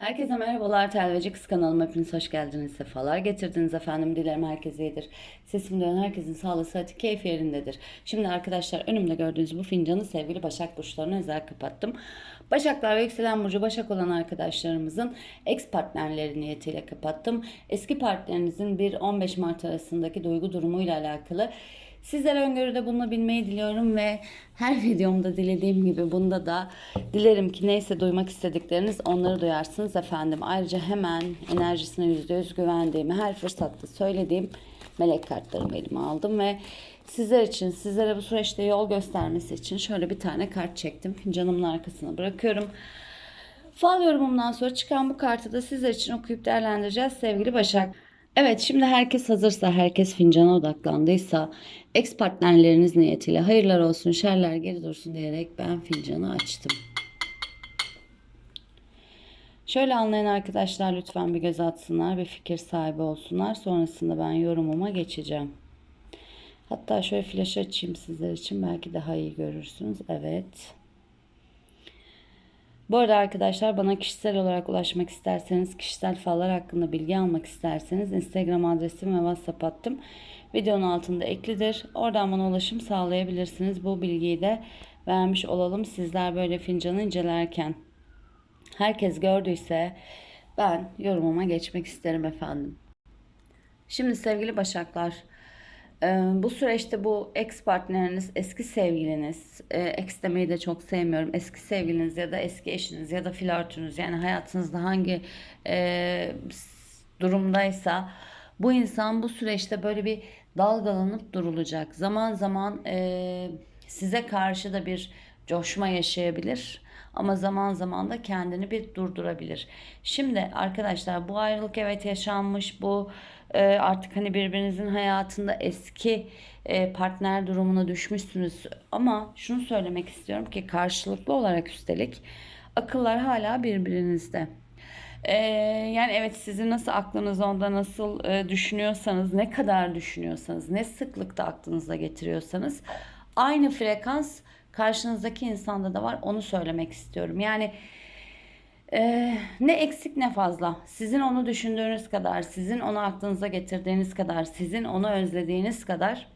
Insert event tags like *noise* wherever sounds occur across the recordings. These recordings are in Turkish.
Herkese merhabalar Telveci Kız kanalıma hepiniz hoş geldiniz sefalar getirdiniz efendim dilerim herkese iyidir. Sesim duyan herkesin sağlığı sıhhati keyfi yerindedir. Şimdi arkadaşlar önümde gördüğünüz bu fincanı sevgili Başak Burçlarına özel kapattım Başaklar ve yükselen burcu Başak olan arkadaşlarımızın ex partnerleri niyetiyle kapattım eski partnerinizin 1-15 Mart arasındaki duygu durumuyla alakalı Sizlere öngörüde bulunabilmeyi diliyorum ve her *laughs* videomda dilediğim gibi bunda da dilerim ki neyse duymak istedikleriniz onları duyarsınız efendim. Ayrıca hemen enerjisine %100 güvendiğimi her fırsatta söylediğim melek kartlarımı elime aldım ve sizler için sizlere bu süreçte yol göstermesi için şöyle bir tane kart çektim. Fincanımın arkasına bırakıyorum. Fal yorumumdan sonra çıkan bu kartı da sizler için okuyup değerlendireceğiz sevgili Başak. Evet şimdi herkes hazırsa, herkes fincana odaklandıysa, ex partnerleriniz niyetiyle hayırlar olsun, şerler geri dursun diyerek ben fincanı açtım. Şöyle anlayan arkadaşlar lütfen bir göz atsınlar, bir fikir sahibi olsunlar. Sonrasında ben yorumuma geçeceğim. Hatta şöyle flash açayım sizler için belki daha iyi görürsünüz. Evet. Bu arada arkadaşlar bana kişisel olarak ulaşmak isterseniz, kişisel fallar hakkında bilgi almak isterseniz Instagram adresim ve WhatsApp hattım videonun altında eklidir. Oradan bana ulaşım sağlayabilirsiniz. Bu bilgiyi de vermiş olalım. Sizler böyle fincanı incelerken herkes gördüyse ben yorumuma geçmek isterim efendim. Şimdi sevgili Başaklar, bu süreçte bu ex partneriniz, eski sevgiliniz, ex demeyi de çok sevmiyorum. Eski sevgiliniz ya da eski eşiniz ya da flörtünüz yani hayatınızda hangi e, durumdaysa bu insan bu süreçte böyle bir dalgalanıp durulacak. Zaman zaman e, size karşı da bir coşma yaşayabilir ama zaman zaman da kendini bir durdurabilir. Şimdi arkadaşlar bu ayrılık evet yaşanmış bu e, artık hani birbirinizin hayatında eski e, partner durumuna düşmüşsünüz ama şunu söylemek istiyorum ki karşılıklı olarak üstelik akıllar hala birbirinizde. Ee, yani evet sizin nasıl aklınız onda nasıl e, düşünüyorsanız, ne kadar düşünüyorsanız, ne sıklıkta aklınıza getiriyorsanız aynı frekans karşınızdaki insanda da var. Onu söylemek istiyorum. Yani e, ne eksik ne fazla. Sizin onu düşündüğünüz kadar, sizin onu aklınıza getirdiğiniz kadar, sizin onu özlediğiniz kadar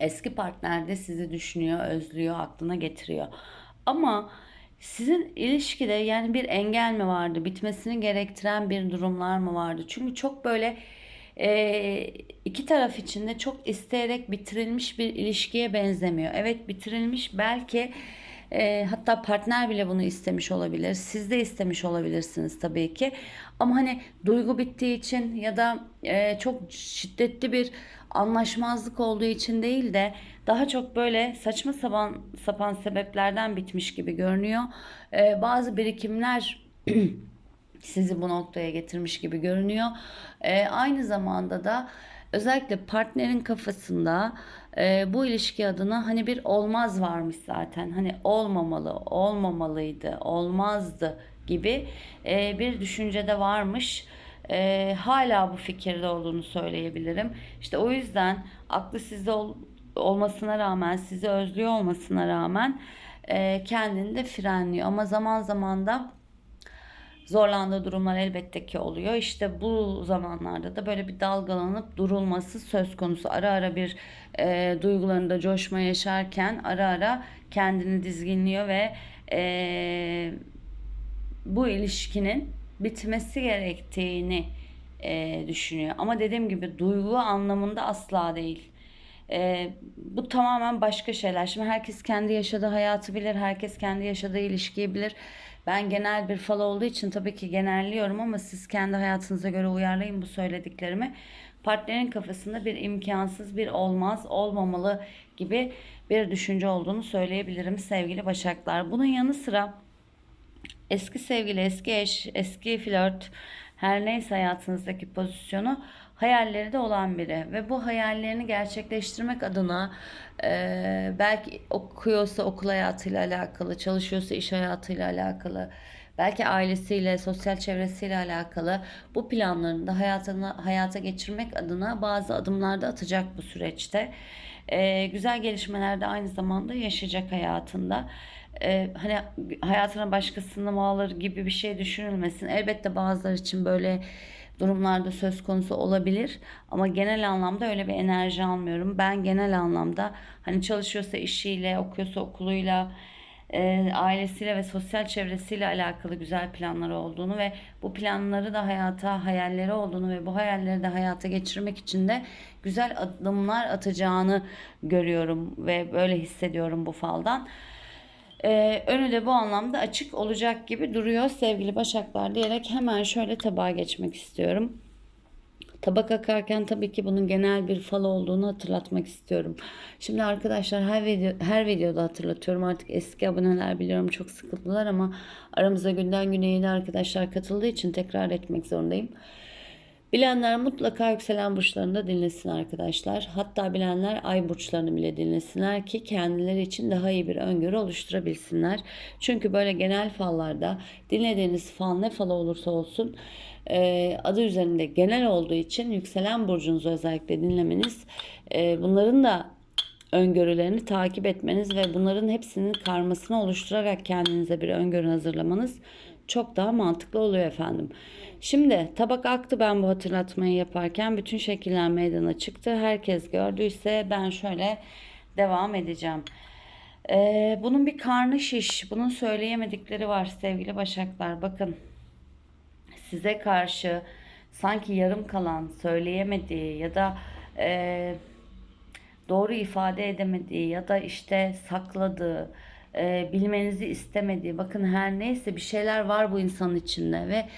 eski partner de sizi düşünüyor, özlüyor, aklına getiriyor. Ama sizin ilişkide yani bir engel mi vardı? Bitmesini gerektiren bir durumlar mı vardı? Çünkü çok böyle e, iki taraf içinde çok isteyerek bitirilmiş bir ilişkiye benzemiyor. Evet bitirilmiş belki e, hatta partner bile bunu istemiş olabilir. Siz de istemiş olabilirsiniz tabii ki. Ama hani duygu bittiği için ya da e, çok şiddetli bir anlaşmazlık olduğu için değil de daha çok böyle saçma sapan sapan sebeplerden bitmiş gibi görünüyor. E, bazı birikimler *clears throat* sizi bu noktaya getirmiş gibi görünüyor. E, aynı zamanda da özellikle partnerin kafasında e, bu ilişki adına hani bir olmaz varmış zaten. Hani olmamalı, olmamalıydı, olmazdı gibi e, bir düşüncede varmış. E, hala bu fikirde olduğunu söyleyebilirim. İşte o yüzden aklı sizde ol, olmasına rağmen, sizi özlüyor olmasına rağmen e, kendini de frenliyor. Ama zaman zaman da zorlandığı durumlar elbette ki oluyor. İşte bu zamanlarda da böyle bir dalgalanıp durulması söz konusu. Ara ara bir e, duygularında coşma yaşarken ara ara kendini dizginliyor ve e, bu ilişkinin bitmesi gerektiğini e, düşünüyor. Ama dediğim gibi duygu anlamında asla değil. E, bu tamamen başka şeyler. Şimdi herkes kendi yaşadığı hayatı bilir, herkes kendi yaşadığı ilişkiyi bilir. Ben genel bir fal olduğu için tabii ki genelliyorum ama siz kendi hayatınıza göre uyarlayın bu söylediklerimi. Partnerin kafasında bir imkansız, bir olmaz, olmamalı gibi bir düşünce olduğunu söyleyebilirim sevgili Başaklar. Bunun yanı sıra eski sevgili, eski eş, eski flört her neyse hayatınızdaki pozisyonu hayalleri de olan biri ve bu hayallerini gerçekleştirmek adına e, belki okuyorsa okul hayatıyla alakalı, çalışıyorsa iş hayatıyla alakalı, belki ailesiyle, sosyal çevresiyle alakalı bu planlarını da hayatına, hayata geçirmek adına bazı adımlar da atacak bu süreçte. E, güzel gelişmeler de aynı zamanda yaşayacak hayatında. e, hani hayatına başkasını mı alır gibi bir şey düşünülmesin. Elbette bazıları için böyle durumlarda söz konusu olabilir ama genel anlamda öyle bir enerji almıyorum. Ben genel anlamda hani çalışıyorsa işiyle, okuyorsa okuluyla, e, ailesiyle ve sosyal çevresiyle alakalı güzel planları olduğunu ve bu planları da hayata hayalleri olduğunu ve bu hayalleri de hayata geçirmek için de güzel adımlar atacağını görüyorum ve böyle hissediyorum bu faldan. Ee, önü de bu anlamda açık olacak gibi duruyor sevgili Başaklar diyerek hemen şöyle tabağa geçmek istiyorum. Tabak akarken tabii ki bunun genel bir fal olduğunu hatırlatmak istiyorum. Şimdi arkadaşlar her video her videoda hatırlatıyorum. Artık eski aboneler biliyorum çok sıkıldılar ama aramıza günden güne yeni arkadaşlar katıldığı için tekrar etmek zorundayım. Bilenler mutlaka yükselen burçlarını da dinlesin arkadaşlar. Hatta bilenler ay burçlarını bile dinlesinler ki kendileri için daha iyi bir öngörü oluşturabilsinler. Çünkü böyle genel fallarda dinlediğiniz fal ne falı olursa olsun e, adı üzerinde genel olduğu için yükselen burcunuzu özellikle dinlemeniz e, bunların da öngörülerini takip etmeniz ve bunların hepsinin karmasını oluşturarak kendinize bir öngörü hazırlamanız çok daha mantıklı oluyor efendim. Şimdi tabak aktı ben bu hatırlatmayı yaparken bütün şekiller meydana çıktı. Herkes gördüyse ben şöyle devam edeceğim. Ee, bunun bir karnı şiş. Bunun söyleyemedikleri var sevgili başaklar. Bakın size karşı sanki yarım kalan, söyleyemediği ya da e, doğru ifade edemediği ya da işte sakladığı, e, bilmenizi istemediği, bakın her neyse bir şeyler var bu insanın içinde ve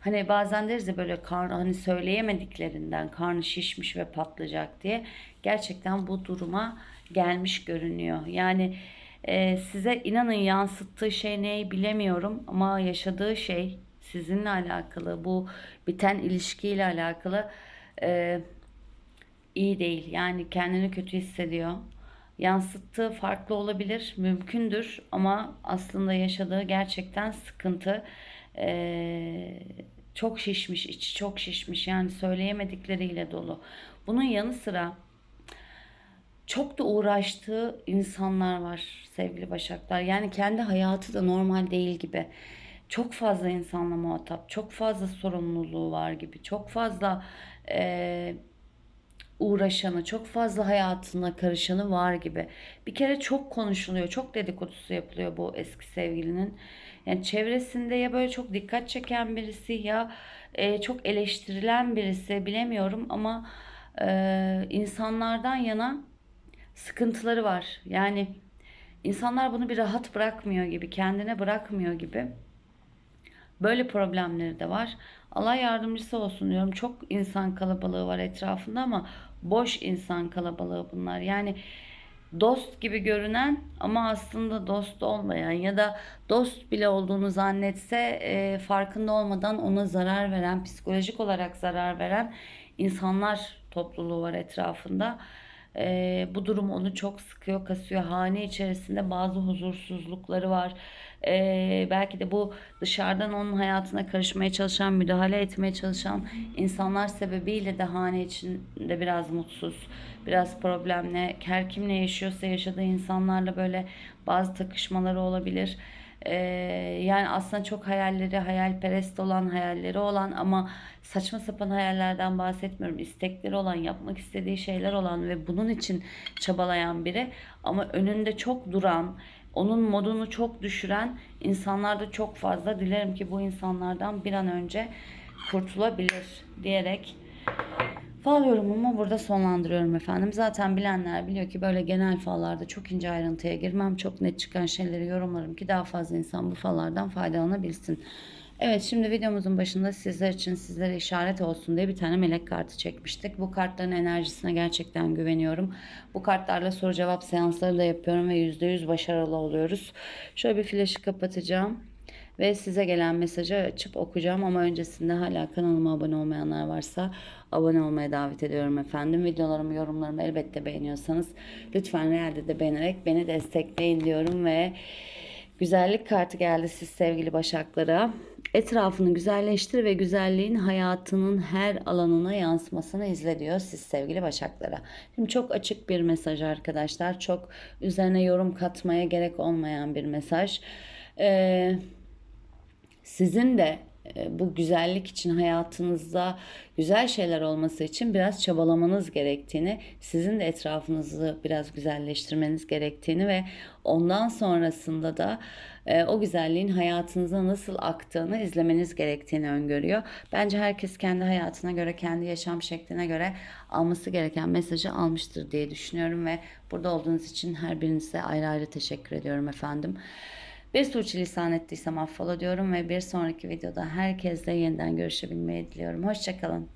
hani bazen deriz ya böyle karnı hani söyleyemediklerinden karnı şişmiş ve patlayacak diye gerçekten bu duruma gelmiş görünüyor. Yani e, size inanın yansıttığı şey neyi bilemiyorum ama yaşadığı şey sizinle alakalı bu biten ilişkiyle alakalı e, iyi değil. Yani kendini kötü hissediyor. Yansıttığı farklı olabilir, mümkündür ama aslında yaşadığı gerçekten sıkıntı. Ee, çok şişmiş, içi çok şişmiş yani söyleyemedikleriyle dolu. Bunun yanı sıra çok da uğraştığı insanlar var sevgili Başaklar. Yani kendi hayatı da normal değil gibi. Çok fazla insanla muhatap, çok fazla sorumluluğu var gibi, çok fazla e, uğraşanı, çok fazla hayatına karışanı var gibi. Bir kere çok konuşuluyor, çok dedikodusu yapılıyor bu eski sevgilinin. Yani çevresinde ya böyle çok dikkat çeken birisi ya e, çok eleştirilen birisi bilemiyorum ama e, insanlardan yana sıkıntıları var. Yani insanlar bunu bir rahat bırakmıyor gibi, kendine bırakmıyor gibi. Böyle problemleri de var. Allah yardımcısı olsun diyorum. Çok insan kalabalığı var etrafında ama boş insan kalabalığı bunlar. Yani dost gibi görünen ama aslında dost olmayan ya da dost bile olduğunu zannetse e, farkında olmadan ona zarar veren, psikolojik olarak zarar veren insanlar topluluğu var etrafında. E, bu durum onu çok sıkıyor, kasıyor. Hane içerisinde bazı huzursuzlukları var. E, belki de bu dışarıdan onun hayatına karışmaya çalışan, müdahale etmeye çalışan insanlar sebebiyle de hane içinde biraz mutsuz, biraz problemle, her kimle yaşıyorsa yaşadığı insanlarla böyle bazı takışmaları olabilir. Ee, yani aslında çok hayalleri, hayalperest olan, hayalleri olan ama saçma sapan hayallerden bahsetmiyorum. İstekleri olan, yapmak istediği şeyler olan ve bunun için çabalayan biri ama önünde çok duran, onun modunu çok düşüren insanlar da çok fazla. Dilerim ki bu insanlardan bir an önce kurtulabilir diyerek Fal yorumumu burada sonlandırıyorum efendim. Zaten bilenler biliyor ki böyle genel fallarda çok ince ayrıntıya girmem. Çok net çıkan şeyleri yorumlarım ki daha fazla insan bu fallardan faydalanabilsin. Evet şimdi videomuzun başında sizler için sizlere işaret olsun diye bir tane melek kartı çekmiştik. Bu kartların enerjisine gerçekten güveniyorum. Bu kartlarla soru cevap seansları da yapıyorum ve %100 başarılı oluyoruz. Şöyle bir flaşı kapatacağım. Ve size gelen mesajı açıp okuyacağım ama öncesinde hala kanalıma abone olmayanlar varsa abone olmaya davet ediyorum efendim. Videolarımı, yorumlarımı elbette beğeniyorsanız lütfen realde de beğenerek beni destekleyin diyorum ve güzellik kartı geldi siz sevgili başaklara. Etrafını güzelleştir ve güzelliğin hayatının her alanına yansımasını izle diyor siz sevgili Başaklara. Şimdi çok açık bir mesaj arkadaşlar. Çok üzerine yorum katmaya gerek olmayan bir mesaj. Ee, sizin de e, bu güzellik için hayatınızda güzel şeyler olması için biraz çabalamanız gerektiğini, sizin de etrafınızı biraz güzelleştirmeniz gerektiğini ve ondan sonrasında da o güzelliğin hayatınıza nasıl aktığını izlemeniz gerektiğini öngörüyor. Bence herkes kendi hayatına göre, kendi yaşam şekline göre alması gereken mesajı almıştır diye düşünüyorum ve burada olduğunuz için her birinize ayrı ayrı teşekkür ediyorum efendim. Bir sürçülisan ettiysem affola diyorum ve bir sonraki videoda herkesle yeniden görüşebilmeyi diliyorum. Hoşçakalın.